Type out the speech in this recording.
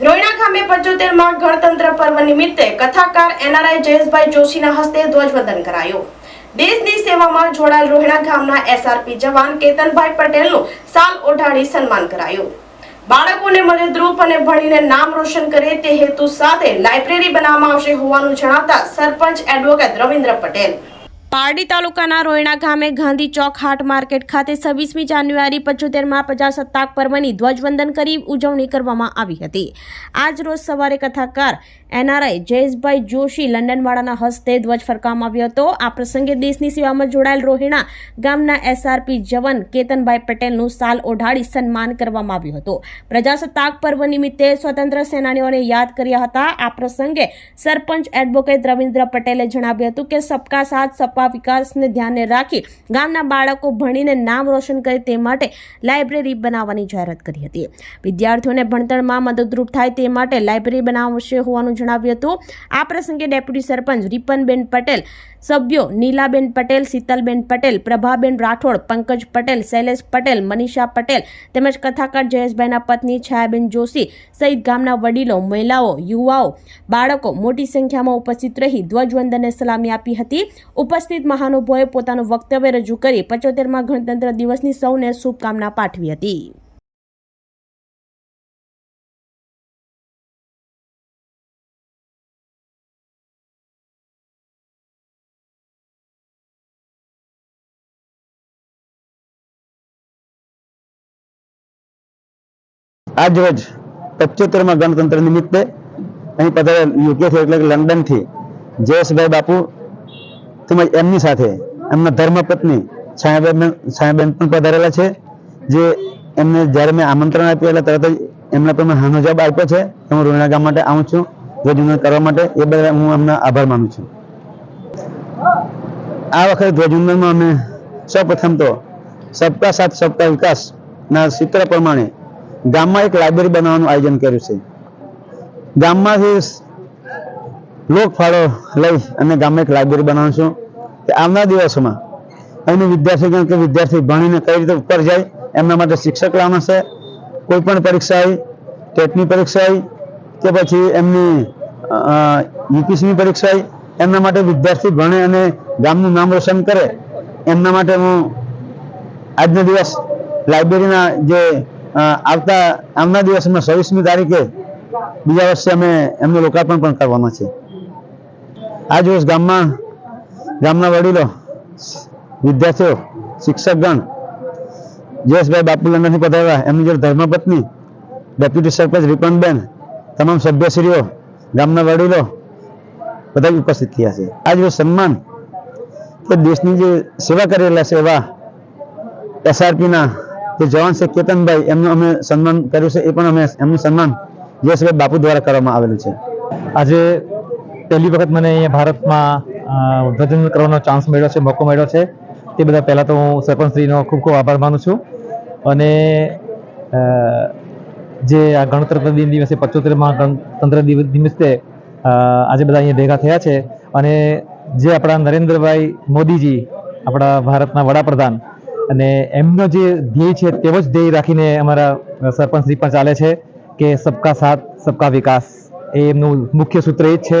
રોયણા ગામે પંચોતેરમાં ગણતંત્ર પર્વ નિમિત્તે કથાકાર એનઆરઆઈ જયેશભાઈ જોશીના હસ્તે ધ્વજવંદન કરાયું. દેશની સેવામાં જોડાયેલ રોહિણા ગામના એસઆરપી જવાન કેતનભાઈ પટેલનું સાલ ઓઢાડી સન્માન કરાયું. બાળકોને મદદરૂપ અને ભણીને નામ રોશન કરે તે હેતુ સાથે લાઇબ્રેરી બનાવવામાં આવશે હોવાનું જણાવતા સરપંચ એડવોકેટ રવિન્દ્ર પટેલ પારડી તાલુકાના રોયણા ગામે ગાંધી ચોક હાટ માર્કેટ ખાતે છવ્વીસમી જાન્યુઆરી પંચોતેરમાં પ્રજાસત્તાક પર્વની ધ્વજવંદન કરી ઉજવણી કરવામાં આવી હતી. આજ રોજ સવારે કથાકાર એનઆરઆઈ જયેશભાઈ જોશી લંડનવાળાના હસ્તે ધ્વજ ફરકાવવામાં આવ્યો હતો. આ પ્રસંગે દેશની સેવામાં જોડાયેલ રોહિણા ગામના એસઆરપી જવાન કેતનભાઈ પટેલનું સાલ ઓઢાડી સન્માન કરવામાં આવ્યું હતું. પ્રજાસત્તાક પર્વ નિમિત્તે સ્વતંત્ર સેનાનીઓને યાદ કર્યા હતા. આ પ્રસંગે સરપંચ એડવોકેટ રવિન્દ્ર પટેલે જણાવ્યું હતું કે, સબકા સાથ સબકા વિકાસને ધ્યાને રાખી ગામના બાળકો ભણીને નામ રોશન કરે તે માટે લાઇબ્રેરી બનાવવાની જાહેરાત કરી હતી. વિદ્યાર્થીઓને ભણતરમાં મદદરૂપ થાય તે માટે લાઇબ્રેરી બનાવશે હોવાનું જણાવ્યું હતું. આ પ્રસંગે ડેપ્યુટી સરપંચ રિપનબેન પટેલ, સભ્યો નીલાબેન પટેલ, શીતલબેન પટેલ, પ્રભાબેન રાઠોડ, પંકજ પટેલ, શૈલેષ પટેલ, મનીષા પટેલ તેમજ કથાકાર જયેશભાઈના પત્ની છાયાબેન જોશી સહિત ગામના વડીલો, મહિલાઓ, યુવાઓ, બાળકો મોટી સંખ્યામાં ઉપસ્થિત રહી ધ્વજવંદનને સલામી આપી હતી. ઉપસ્થિત મહાનુભાવોએ પોતાનું વક્તવ્ય રજૂ કરી પંચોતેરમાં ગણતંત્ર દિવસની સૌને શુભકામના પાઠવી હતી. આજરોજ પચોતેરમાં ગણતંત્ર નિમિત્તે અહીં પધારેલ યુકે એટલે કે લંડન જયેશભાઈ બાપુ તેમજ એમની સાથે, એમના ધર્મપત્ની છાયાબેન છાયાબેન પણ પધારેલા છે, જે એમને જ્યારે મેં આમંત્રણ આપ્યું એટલે તરત જ એમના પર મેં હાનો આપ્યો છે. હું રોહિણા ગામ માટે આવું છું ધ્વજવંદન કરવા માટે. એ બદલ હું એમનો આભાર માનું છું. આ વખતે ધ્વજવંદનમાં અમે સૌપ્રથમ તો સબકા સાથ, સબકા વિકાસના સૂત્ર પ્રમાણે ગામમાં એક લાઇબ્રેરી બનાવવાનું આયોજન કર્યું છે. ગામમાંથી લોક ફાળો લઈ અને ગામમાં એક લાઇબ્રેરી બનાવવાનું છું. કે આવનાર દિવસોમાં અહીંની વિદ્યાર્થી કે વિદ્યાર્થી ભણીને કઈ રીતે ઉપર જાય, એમના માટે શિક્ષક છે. કોઈ પણ પરીક્ષા આવી, ટેટની પરીક્ષા આવી, કે પછી એમની યુપીસીની પરીક્ષા આવી, એમના માટે વિદ્યાર્થી ભણે અને ગામનું નામ રોશન કરે, એમના માટે હું આજનો દિવસ લાઇબ્રેરીના જે આવતા આવના દિવસમાં છવ્વીસમી તારીખે બીજા વર્ષે અમે એમનું લોકાર્પણ પણ કરવાના છે આજ રોજ ગામમાં, ગામના વડીલો, વિદ્યાર્થીઓ, શિક્ષકગણ, જયેશભાઈ બાપુ લંડનથી પધાર્યા. એમની જોડે ધર્મપત્ની, ડેપ્યુટી સરપંચ રિપનબેન તમામ સભ્યશ્રીઓ, ગામના વડીલો બધા ઉપસ્થિત થયા છે. આ રોજ સન્માન કે દેશની જે સેવા કરેલા છે એવા એસઆરપીના જે જવાન છે કેતનભાઈ, એમનું અમે સન્માન કર્યું છે. એ પણ અમે એમનું સન્માન જયેશભાઈ બાપુ દ્વારા કરવામાં આવેલું છે. આજે પહેલી વખત મને અહીંયા ભારતમાં ધ્વજવંદન કરવાનો ચાન્સ મળ્યો છે, મોકો મળ્યો છે. તે બધા પહેલાં તો હું સરપંચશ્રીનો ખૂબ ખૂબ આભાર માનું છું. અને જે આ ગણતંત્ર દિન દિવસે પચોતેરમાં ગણતંત્ર દિવસ નિમિત્તે આજે બધા અહીંયા ભેગા થયા છે. અને જે આપણા નરેન્દ્રભાઈ મોદીજી, આપણા ભારતના વડાપ્રધાન અને એમનો જે ધ્યેય છે તેવો જ ધ્યેય રાખીને અમારા સરપંચશ્રી પણ ચાલે છે કે સબકા સાથ, સબકા વિકાસ. એ એમનું મુખ્ય સૂત્ર એ જ છે.